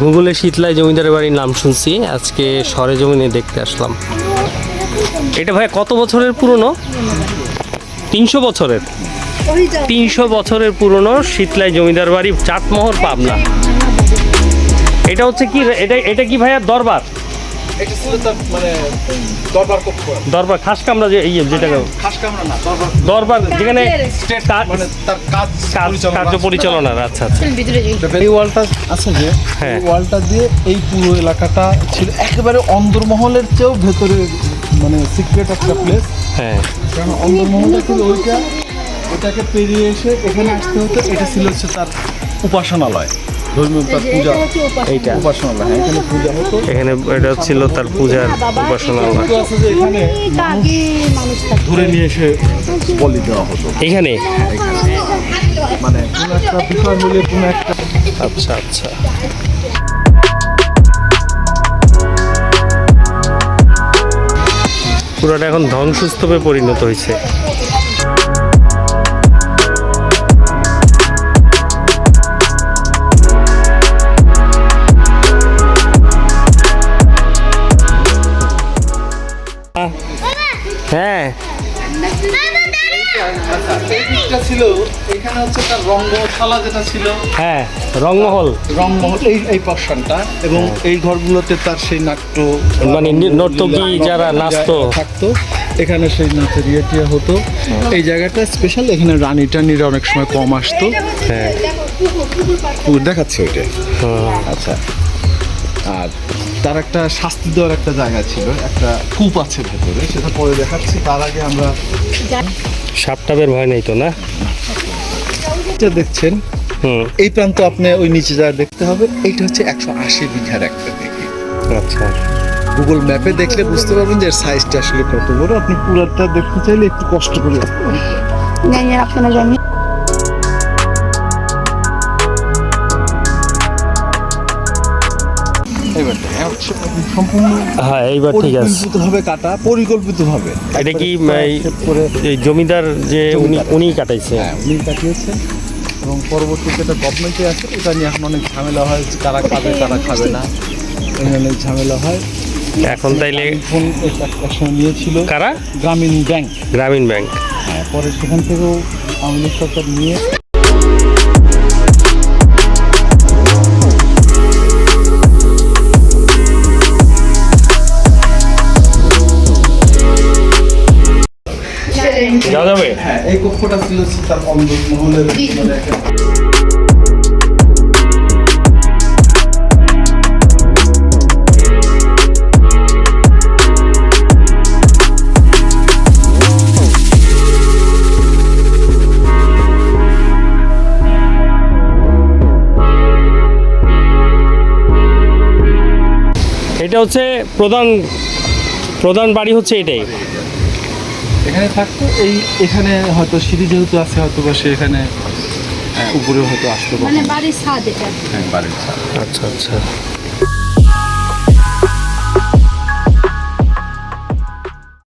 গুগলে শীতলায় জমিদারের বাড়ির নাম শুনছি। আজকে সরে সরেজমিনে দেখতে আসলাম। এটা ভাই কত বছরের পুরনো? তিনশো বছরের। তিনশো বছরের পুরনো শীতলায় জমিদার বাড়ি চাঁদমোহর পাবনা। এটা হচ্ছে কি, এটা এটা কি ভাইয়া দরবার? এটা ছিল তার মানে দরবার কক্ষ দরবার খাস কামরা যে ইয়ে যেটা খাস কামরা না দরবার। দরবার যেখানে মানে তার কাজ কাজ কার্য পরিচালনার আচ্ছা আচ্ছা। এই ওয়ালটা আছে যে হ্যাঁ। এই ওয়ালটা দিয়ে এই পুরো এলাকাটা ছিল একেবারে অন্দরমহলের চেয়েও ভেতরে মানে সিক্রেট একটা প্লেস হ্যাঁ। কারণ অন্দরমহলটা ছিল ওইটা ওটাকে পেরিয়ে এসে এখানে আসতে হতো এটা ছিল হচ্ছে তার উপাসনালয়। ধর্মীয় তার পূজা এইটা। উপাসনালয় হ্যাঁ এখানে পূজা হতো। এখানে এটা ছিল তার পূজার উপাসনালয়। কিন্তু আছে যে এখানে আগে মানুষ থাকতো। ধরে নিয়ে এসে বলি দেওয়া হতো। এখানে? মানে কোনো একটা বিষয় হলে কোনো একটা আচ্ছা আচ্ছা। পুরোটা এখন ধ্বংসস্তূপে পরিণত হয়েছে। হ্যাঁ। ছিল এখানে হচ্ছে তার রঙ্গশালা যেটা ছিল। হ্যাঁ রংমহল। রংমহল এই এই পোর্শনটা এবং এই ঘরগুলোতে তার সেই নাট্য মানে নর্তকী যারা নাচতো। থাকতো এখানে সেই নাচের ইয়ে হতো। এই জায়গাটা স্পেশাল এখানে রানী টানিরা অনেক সময় কম আসতো। হ্যাঁ। ও, দেখাচ্ছে ওইটা। আচ্ছা। আর তার একটা শাস্তি দেওয়ার একটা জায়গা ছিল একটা কূপ আছে ভেতরে সেটা পরে দেখাচ্ছি। তার আগে আমরা সাপটাপের ভয় নেই তো না? এটা দেখছেন? হুম। এই প্রান্ত আপনি ওই নিচে যা দেখতে হবে এইটা হচ্ছে একশো আশি বিঘার একটা দিকে আচ্ছা। গুগল ম্যাপে দেখলে বুঝতে পারবেন যে সাইজটা আসলে কত বড়। আপনি পুরাটা দেখতে চাইলে একটু কষ্ট করে আপনারা জানি সম্পূর্ণ হ্যাঁ এইবার ঠিক আছে। পরিকল্পিতভাবে কাটা পরিকল্পিতভাবে। এটা কি এই- জমিদার যে উনি। উনিই কাটাইছে? হ্যাঁ উনি কাটিয়েছেন এবং পরবর্তীতে এটা গভর্নমেন্টে আছে এটা নিয়ে এখন অনেক ঝামেলা হয় কারা খাবে কারা খাবে না। এই অনেক ঝামেলা হয়। এখন তাইলে ফোন একসময় নিয়েছিল। কারা? গ্রামীণ ব্যাংক। গ্রামীণ ব্যাংক। হ্যাঁ পরে সেখান থেকেও আওয়ামী সরকার নিয়ে যাওয়া যাবে হ্যাঁ এই কক্ষটা ছিল এটা হচ্ছে প্রধান প্রধান বাড়ি হচ্ছে এটাই। এখানে থাকতো এই এখানে হয়তো সিঁড়ি যেহেতু আছে হয়তো বা সে এখানে উপরেও উপরে হয়তো আসতে পারে মানে বাড়ির ছাদ এটা। হ্যাঁ বাড়ির ছাদ। আচ্ছা আচ্ছা।